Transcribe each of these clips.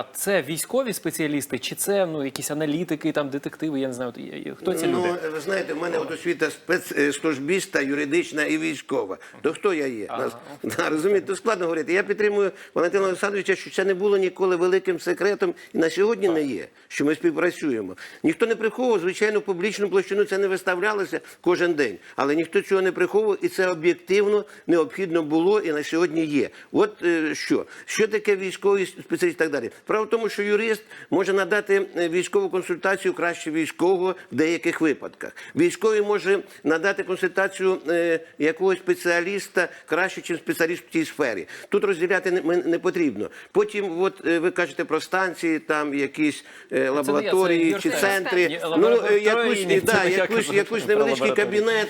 а це військові спеціалісти, чи це ну якісь аналітики, там детективи? Я не знаю, хто ці ну, ви знаєте, в мене от освіта спецслужбіста, юридична і військова. То хто я є? Да, розумієте, то складно говорити. Я підтримую Валентина Олександровича, що це не було ніколи великим секретом, і на сьогодні не є, що ми співпрацюємо. Ніхто не приховував, звичайно, публічну площину це не виставлялося кожен день, але ніхто цього не приховував, і це об'єктивно необхідно було і на сьогодні є. От е, що? Що таке військовий спеціаліст і так далі? Справа в тому, що юрист може надати е, військову консультацію краще військового в деяких випадках. Військовий може надати консультацію е, якогось спеціаліста краще, ніж спеціаліст в цій сфері. Тут розділяти не, потрібно. Потім, от е, ви кажете про станції, там якісь лабораторії це чи центри. Ну, якусь, да, якусь, якусь невеличкий кабінет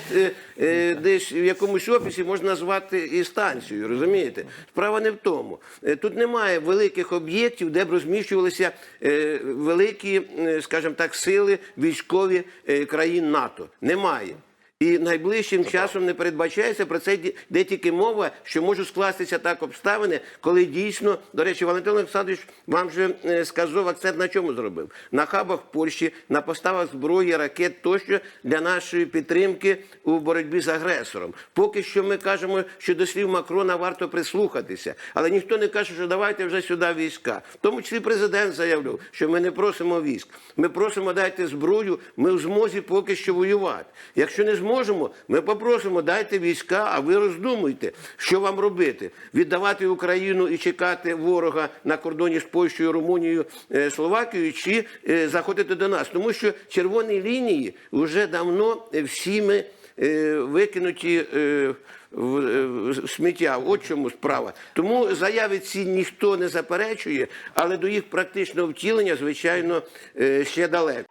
десь в якомусь офісі можна назвати і станцією, розумієте? Справа не в тому. Тут немає великих об'єктів, де б розміщувалися е, великі, е, скажімо так, сили військові е, країн НАТО. Немає. І найближчим часом не передбачається про це йде тільки мова, що можуть скластися так обставини, коли дійсно, до речі, Валентин Олександрович вам вже е, сказав акцент на чому зробив? На хабах в Польщі, на поставах зброї, ракет тощо для нашої підтримки у боротьбі з агресором. Поки що ми кажемо, що до слів Макрона варто прислухатися, але ніхто не каже, що давайте вже сюди війська. В тому числі президент заявив, що ми не просимо військ. Ми просимо дайте зброю, ми в змозі поки що воювати. Якщо не зможемо, ми попросимо дайте війська, а ви роздумуйте, що вам робити: віддавати Україну і чекати ворога на кордоні з Польщею, Румунією, е, Словакією, чи е, заходити до нас, тому що червоні лінії вже давно е, всіми е, викинуті. в сміття, от чому справа. Тому заяви ці ніхто не заперечує, але до їх практичного втілення, звичайно, ще далеко.